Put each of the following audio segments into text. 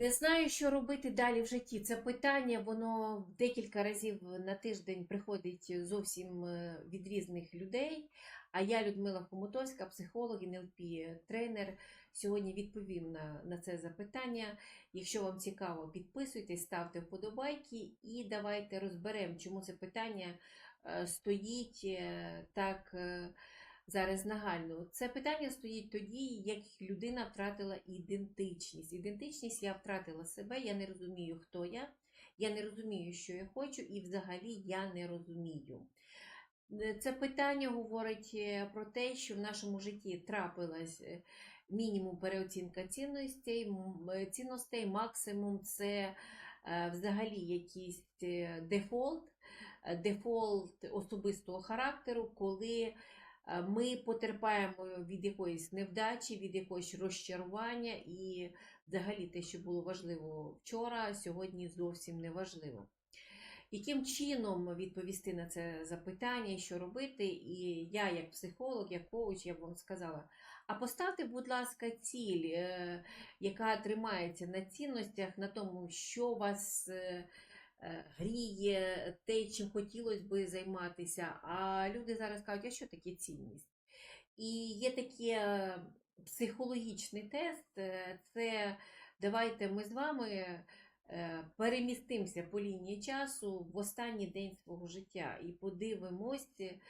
Не знаю, що робити далі в житті. Це питання, воно декілька разів на тиждень приходить зовсім е, від різних людей. А я, Людмила Хомутовська, психолог, НЛП, тренер. Сьогодні відповім на, на це запитання. Якщо вам цікаво, підписуйтесь, ставте вподобайки і давайте розберемо, чому це питання е, стоїть е, так зараз нагально. Це питання стоїть тоді, як людина втратила ідентичність. Ідентичність я втратила себе, я не розумію, хто я, я не розумію, що я хочу, і взагалі я не розумію. Е, Це питання говорить е, про те, що в нашому житті трапилась е, мінімум переоцінка цінностей, цінностей, максимум це взагалі якийсь дефолт, дефолт особистого характеру, коли ми потерпаємо від якоїсь невдачі, від якогось розчарування, і взагалі те, що було важливо вчора, сьогодні зовсім не важливо. Яким чином відповісти на це запитання, що робити? І я, як психолог, як коуч, я б вам сказала. А поставте, будь ласка, ціль, е, яка тримається на цінностях, на тому, що вас е, е, гріє, те, чим хотілося би займатися. А люди зараз кажуть, а що таке цінність? І є такий е, психологічний тест, е, це давайте ми з вами е, перемістимося по лінії часу в останній день свого життя і подивимось, е,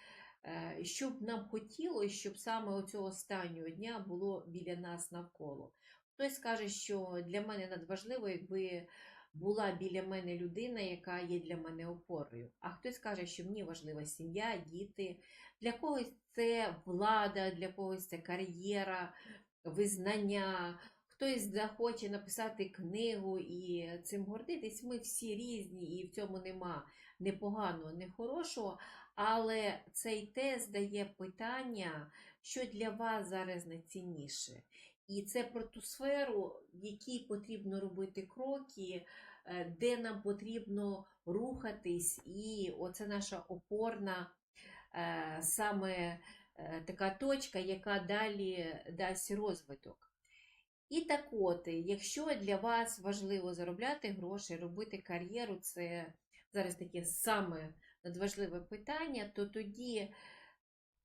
що б нам хотілося, щоб саме оцього останнього дня було біля нас навколо. Хтось скаже, що для мене надважливо, якби була біля мене людина, яка є для мене опорою. А хтось каже, що мені важлива сім'я, діти. Для когось це влада, для когось це кар'єра, визнання. Хтось захоче написати книгу і цим гордитись. Ми всі різні, і в цьому нема не поганого, не хорошого. Але цей тест дає питання, що для вас зараз найцінніше. І це про ту сферу, в якій потрібно робити кроки, де нам потрібно рухатись, і оце наша опорна е, саме е, така точка, яка далі дасть розвиток. І так от, якщо для вас важливо заробляти гроші, робити кар'єру, це зараз таке саме надважливе питання, то тоді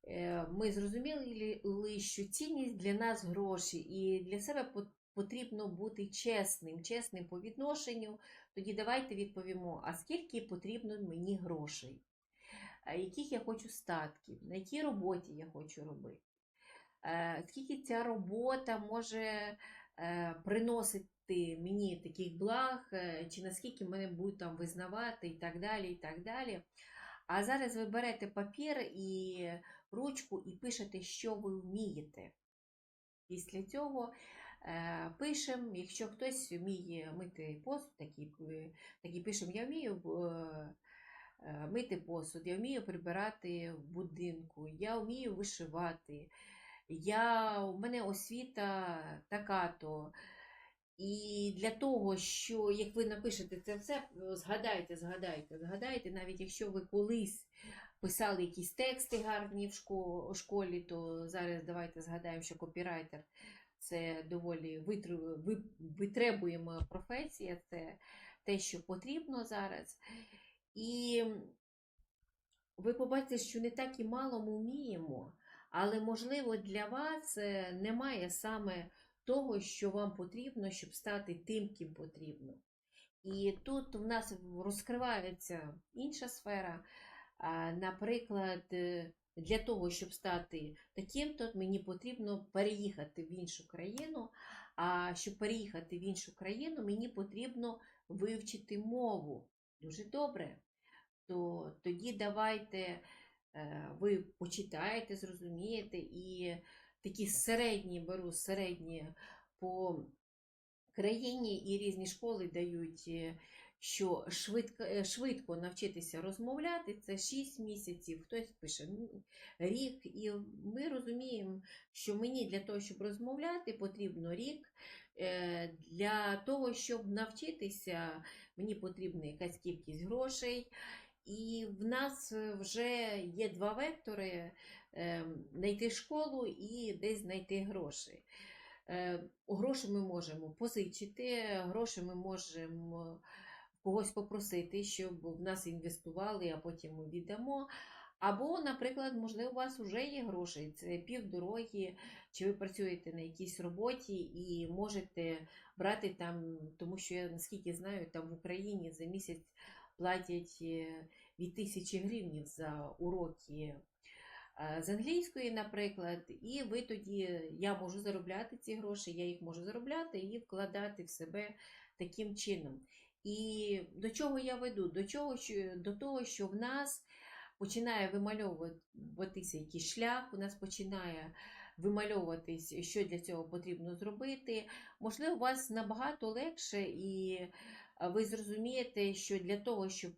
е, ми зрозуміли, що цінність для нас гроші, і для себе потрібно бути чесним, чесним по відношенню. Тоді давайте відповімо, а скільки потрібно мені грошей, яких я хочу статків, на якій роботі я хочу робити. Е, Скільки ця робота може е, приносити мені таких благ, е, чи наскільки мене будуть там визнавати, і так далі. і так далі. А зараз ви берете папір і ручку і пишете, що ви вмієте. Після цього е, пишемо, якщо хтось вміє мити посуд, такий, е, такий пишемо, я вмію е, е, мити посуд, я вмію прибирати в будинку, я вмію вишивати, я, у мене освіта така-то. І для того, що як ви напишете це все, згадайте, згадайте, згадайте, навіть якщо ви колись писали якісь тексти гарні в школі, то зараз давайте згадаємо, що копірайтер це доволі витру- ви- витребуєма професія, це те, що потрібно зараз. І ви побачите, що не так і мало ми вміємо, але можливо для вас е, немає саме того, що вам потрібно, щоб стати тим, ким потрібно. І тут в нас розкривається інша сфера. Наприклад, е, для того, щоб стати таким, то мені потрібно переїхати в іншу країну. А щоб переїхати в іншу країну, мені потрібно вивчити мову. Дуже добре. То тоді давайте е, ви почитаєте, зрозумієте, і такі середні беру середні по країні, і різні школи дають, е, що швидко, е, швидко навчитися розмовляти це 6 місяців, хтось пише «Ну, рік. І ми розуміємо, що мені для того, щоб розмовляти, потрібно рік. Е, Для того, щоб навчитися, мені потрібна якась кількість грошей. І в нас е, вже є два вектори: ем, знайти школу і десь знайти гроші. Е, Гроші ми можемо позичити, гроші ми можемо когось попросити, щоб в нас інвестували, а потім ми віддамо. Або, наприклад, можливо, у вас вже є гроші, це півдороги, чи ви працюєте на якійсь роботі і можете брати там, тому що я наскільки знаю, там в Україні за місяць платять е, від тисячі гривень за уроки е, з англійської, наприклад, і ви тоді я можу заробляти ці гроші, я їх можу заробляти і вкладати в себе таким чином. І до чого я веду? До, чого, до того, що в нас починає вимальовуватися якийсь шлях, у нас починає вимальовуватись, що для цього потрібно зробити. Можливо, у вас набагато легше, і ви зрозумієте, що для того, щоб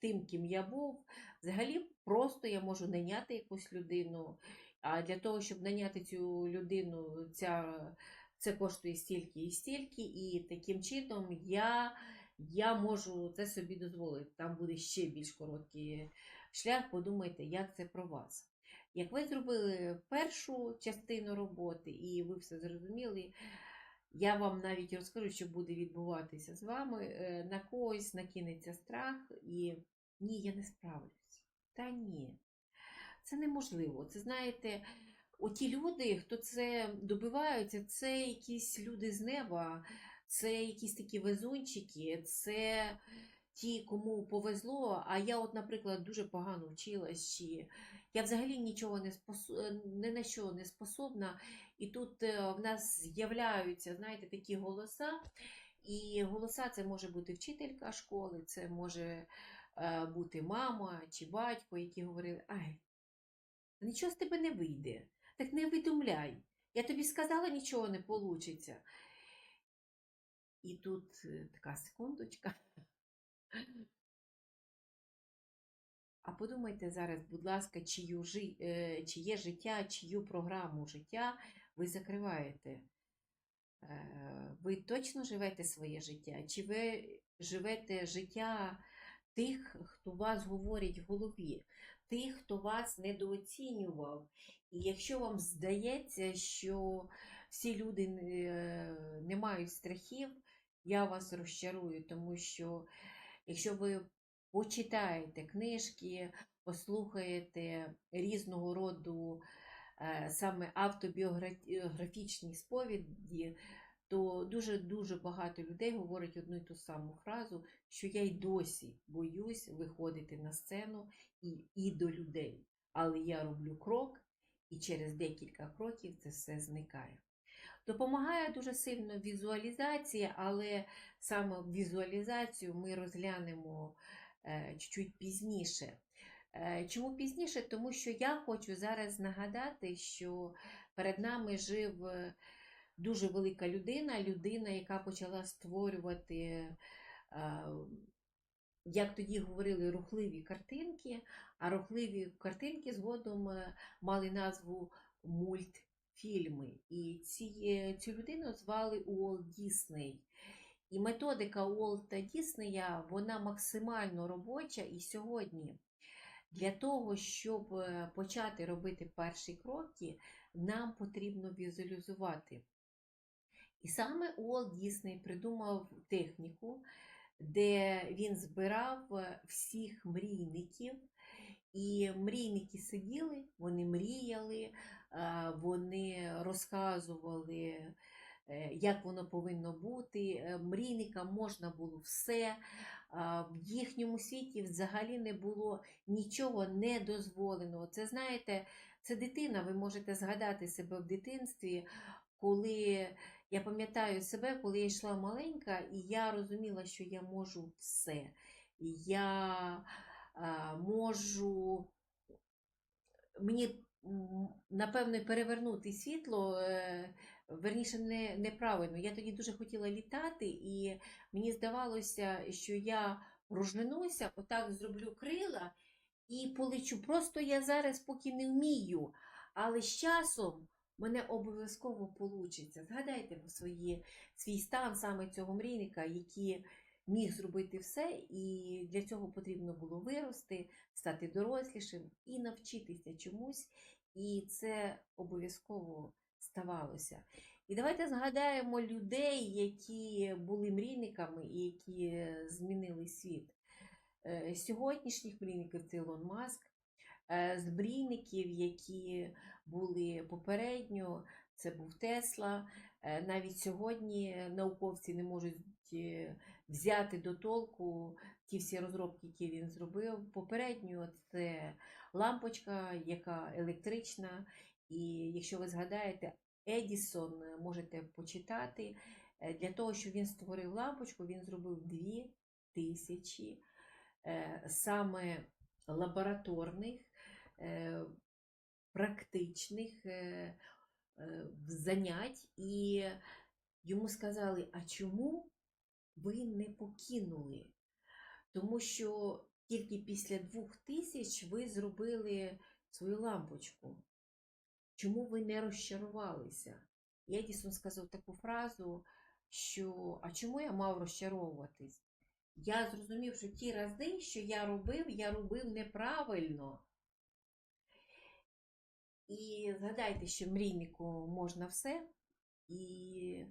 тим, ким я був, взагалі просто я можу наняти якусь людину. А для того, щоб наняти цю людину, ця, це коштує стільки і стільки, і таким чином я, я можу це собі дозволити. Там буде ще більш короткий шлях, подумайте, як це про вас. Як ви зробили першу частину роботи і ви все зрозуміли, я вам навіть розкажу, що буде відбуватися з вами. Е, На когось накинеться страх і ні, я не справлюсь. Та ні, це неможливо. Це знаєте, оті люди, хто це добиваються, це якісь люди з неба, це якісь такі везунчики, це ті, кому повезло. А я, от, наприклад, дуже погано вчилась, чи я взагалі нічого не спос... ні на що не способна. І тут е, в нас з'являються, знаєте, такі голоса. І голоса це може бути вчителька школи, це може е, бути мама чи батько, які говорили: Ай, нічого з тебе не вийде, так не видумляй. Я тобі сказала, нічого не вийде. І тут е, така секундочка. А подумайте зараз, будь ласка, чию, е, чиє життя, чию програму життя ви закриваєте. Е, Ви точно живете своє життя? Чи ви живете життя тих, хто вас говорить в голові, тих, хто вас недооцінював? І якщо вам здається, що всі люди е, не мають страхів, я вас розчарую, тому що якщо ви почитаєте книжки, послухаєте різного роду е, саме автобіографічні сповіді, то дуже-дуже багато людей говорять одну і ту саму фразу, що я й досі боюсь виходити на сцену і, і до людей. Але я роблю крок, і через декілька кроків це все зникає. Допомагає дуже сильно візуалізація, але саме візуалізацію ми розглянемо е, чуть-чуть пізніше. Е, Чому пізніше? Тому що я хочу зараз нагадати, що перед нами жив е, дуже велика людина, людина, яка почала створювати, як тоді говорили, рухливі картинки, а рухливі картинки згодом мали назву мультфільми. І ці, е, цю людину звали Уолт Дісней. І методика Уолта Діснея, вона максимально робоча і сьогодні. Для того, щоб е, почати робити перші кроки, нам потрібно візуалізувати. І саме Уолт Дісней придумав техніку, де він збирав е, всіх мрійників, і мрійники сиділи, вони мріяли, е, вони розказували, е, як воно повинно бути. Е, Мрійникам можна було все. В їхньому світі взагалі не було нічого недозволеного. Це знаєте, це дитина. Ви можете згадати себе в дитинстві, коли я пам'ятаю себе, коли я йшла маленька, і я розуміла, що я можу все. Я можу мені напевно перевернути світло. е, Верніше, не, неправильно. Я тоді дуже хотіла літати, і мені здавалося, що я пружинуся, отак зроблю крила і полечу. Просто я зараз поки не вмію. Але з часом мене обов'язково получиться. Згадайте свої, свій стан саме цього мрійника, який міг зробити все, і для цього потрібно було вирости, стати дорослішим і навчитися чомусь. І це обов'язково ставалося. І давайте згадаємо людей, які були мрійниками і які змінили світ. Е, Сьогоднішніх мрійників це Ілон Маск, е, з мрійників, які були попередньо, це був Тесла. Е, Навіть сьогодні науковці не можуть взяти до толку ті всі розробки, які він зробив. Попередньо це лампочка, яка електрична. І якщо ви згадаєте, Едісон е, можете почитати. Е, Для того, щоб він створив лампочку, він зробив дві тисячі е, саме лабораторних, практичних занять. І йому сказали, а чому ви не покинули? Тому що тільки після двох тисяч ви зробили свою лампочку. Чому ви не розчарувалися? І Едісон сказав таку фразу, що а чому я мав розчаровуватись? Я зрозумів, що ті рази, що я робив, я робив неправильно. І згадайте, що мрійнику можна все. І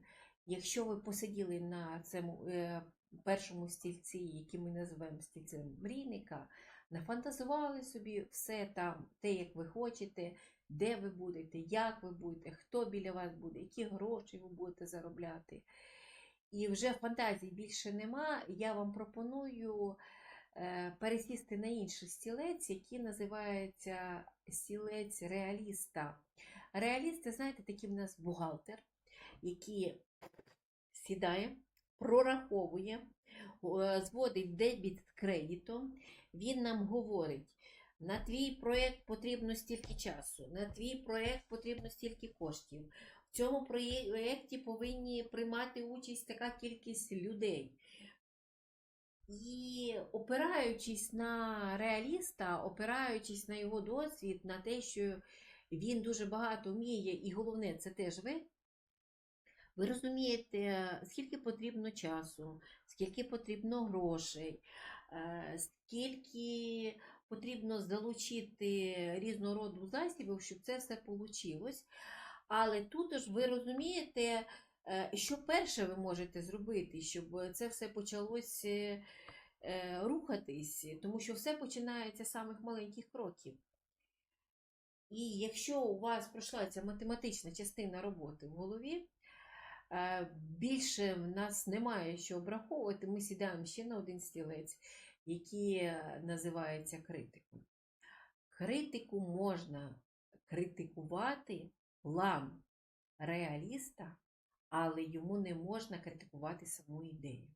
якщо ви посиділи на цьому е, першому стільці, який ми називаємо стільцем мрійника, нафантазували собі все там, те, як ви хочете, де ви будете, як ви будете, хто біля вас буде, які гроші ви будете заробляти. І вже фантазій більше нема. Я вам пропоную е, пересісти на інший стілець, який називається стілець реаліста. Реаліст, знаєте, такий в нас бухгалтер, який сідає, прораховує, зводить дебіт з кредитом. Він нам говорить. На твій проєкт потрібно стільки часу, на твій проєкт потрібно стільки коштів. В цьому проєкті повинні приймати участь така кількість людей. І опираючись на реаліста, опираючись на його досвід, на те, що він дуже багато вміє, і головне, це теж ви. Ви розумієте, скільки потрібно часу, скільки потрібно грошей, е, скільки потрібно залучити різного роду засібів, щоб це все вийшло. Але тут ж ви розумієте, е, що перше ви можете зробити, щоб це все почалося е, рухатись, тому що все починається з самих маленьких кроків. І якщо у вас пройшла ця математична частина роботи в голові, більше в нас немає що обраховувати, ми сідаємо ще на один стілець, який е, називається критиком. Критику можна критикувати план реаліста, але йому не можна критикувати саму ідею.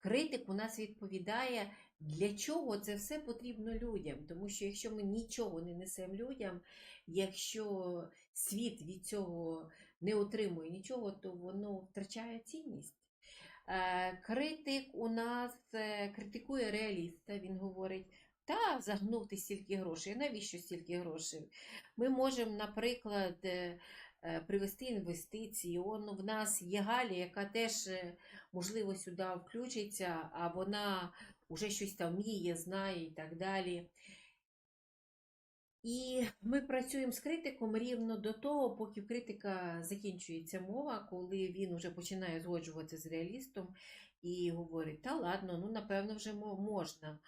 Критик у нас відповідає, для чого це все потрібно людям. Тому що якщо ми нічого не несемо людям, якщо світ від цього не отримує нічого, то воно втрачає цінність. Е, Критик у нас е, критикує реаліста, він говорить, та загнув стільки грошей. Навіщо стільки грошей? Ми можемо, наприклад, е, привести інвестиції. Он в нас є Галя, яка теж, можливо, сюди включиться, а вона вже щось там вміє, знає і так далі. І ми працюємо з критиком рівно до того, поки в критика закінчується мова, коли він вже починає згоджуватися з реалістом і говорить, та ладно, ну напевно, вже можна.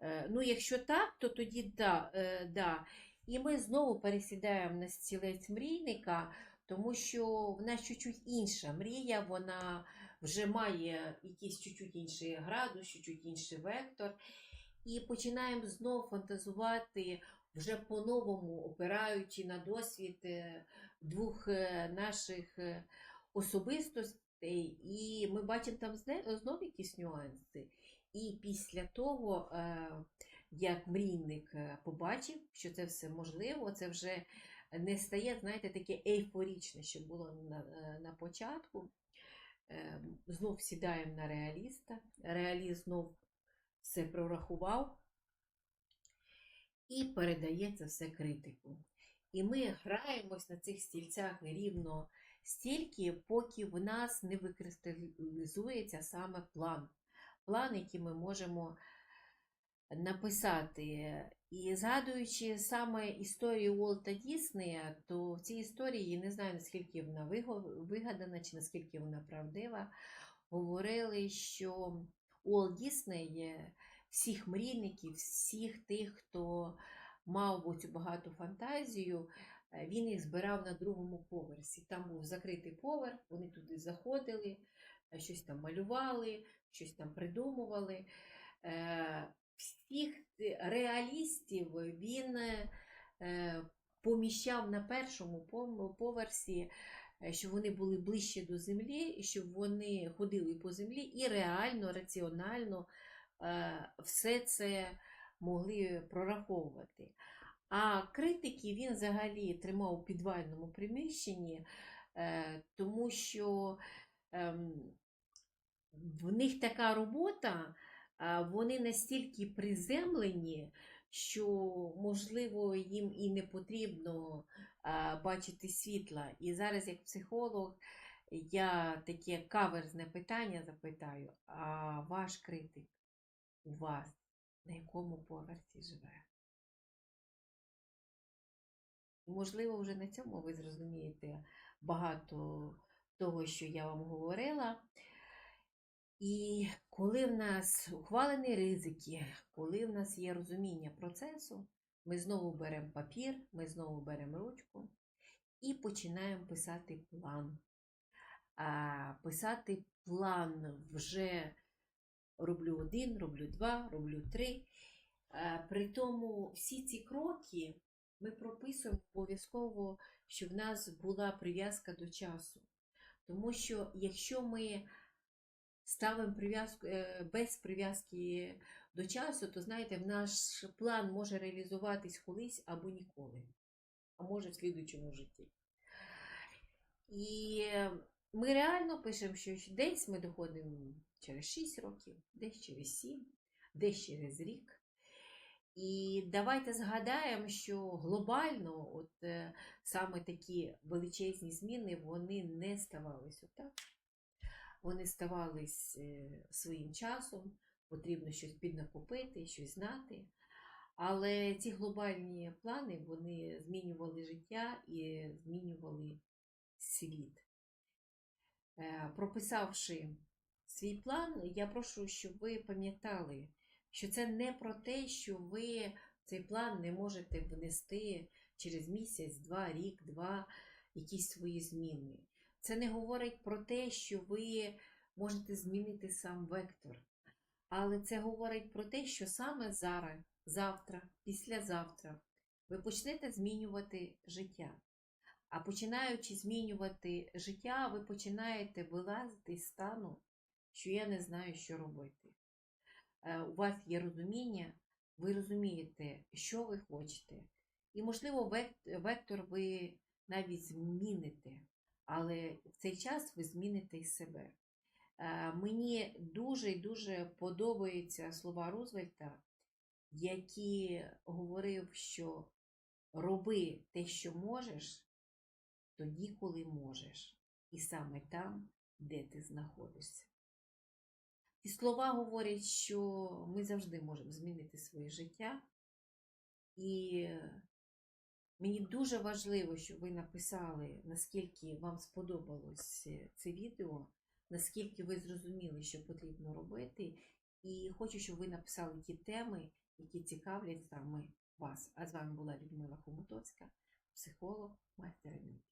Е, Ну, якщо так, то тоді да, е, да. І ми знову пересідаємо на стілець мрійника, тому що в нас чуть-чуть інша мрія, вона вже має якийсь чуть-чуть інший градус, чуть-чуть інший вектор. І починаємо знову фантазувати вже по-новому, опираючи на досвід е, двох е, наших е, особистостей, і ми бачимо там зне- знов якісь нюанси. І після того, як мрійник побачив, що це все можливо, це вже не стає, знаєте, таке ейфорічне, що було на, на початку. Знов сідаємо на реаліста. Реаліст знов все прорахував і передає це все критику. І ми граємось на цих стільцях рівно стільки, поки в нас не викристалізується саме план. План, який ми можемо написати. І згадуючи саме історію Уолта Діснея, то в цій історії не знаю наскільки вона вигадана чи наскільки вона правдива. Говорили, що Уолт Дісней всіх мрійників, всіх тих, хто мав оцю багату фантазію, е, він їх збирав на другому поверсі. Там був закритий поверх, вони туди заходили, е, щось там малювали, щось там придумували. Е, Всіх реалістів він поміщав на першому поверсі, щоб вони були ближче до землі, щоб вони ходили по землі і реально, раціонально все це могли прораховувати. А критики він взагалі тримав у підвальному приміщенні, е, тому що ем, в них така робота, вони настільки приземлені, що, можливо, їм і не потрібно бачити світла. І зараз, як психолог, я таке каверзне питання запитаю: а ваш критик у вас на якому поверсі живе? Можливо, вже на цьому ви зрозумієте багато того, що я вам говорила. І коли в нас ухвалені ризики, коли в нас є розуміння процесу, ми знову беремо папір, ми знову беремо ручку і починаємо писати план. А писати план вже роблю один, роблю два, роблю три. При тому всі ці кроки ми прописуємо обов'язково, щоб в нас була прив'язка до часу. Тому що якщо ми ставимо прив'язку е, без прив'язки до часу, то знаєте, в наш план може реалізуватись колись або ніколи, а може в слідуючому житті. І ми реально пишемо, що десь ми доходимо через 6 років, десь через 7, десь через рік. І давайте згадаємо, що глобально, от е, саме такі величезні зміни, вони не ставались отак. Вони ставались е, своїм часом, потрібно щось піднакопити, щось знати. Але ці глобальні плани вони змінювали життя і змінювали світ. Е, Прописавши свій план, я прошу, щоб ви пам'ятали, що це не про те, що ви цей план не можете внести через місяць, два, рік, два, якісь свої зміни. Це не говорить про те, що ви можете змінити сам вектор. Але це говорить про те, що саме зараз, завтра, післязавтра ви почнете змінювати життя. А починаючи змінювати життя, ви починаєте вилазити з стану, що я не знаю, що робити. Е, У вас є розуміння, ви розумієте, що ви хочете. І, можливо, вектор ви навіть зміните, але в цей час ви зміните і себе. Е, Мені дуже і дуже подобаються слова Рузвельта, які говорив, що роби те, що можеш, тоді, коли можеш, і саме там, де ти знаходишся. Ці слова говорять, що ми завжди можемо змінити своє життя. І мені дуже важливо, щоб ви написали, наскільки вам сподобалось це відео, наскільки ви зрозуміли, що потрібно робити. І хочу, щоб ви написали ті теми, які цікавлять саме вас. А з вами була Людмила Хомутовська, психолог, майстер НЛП.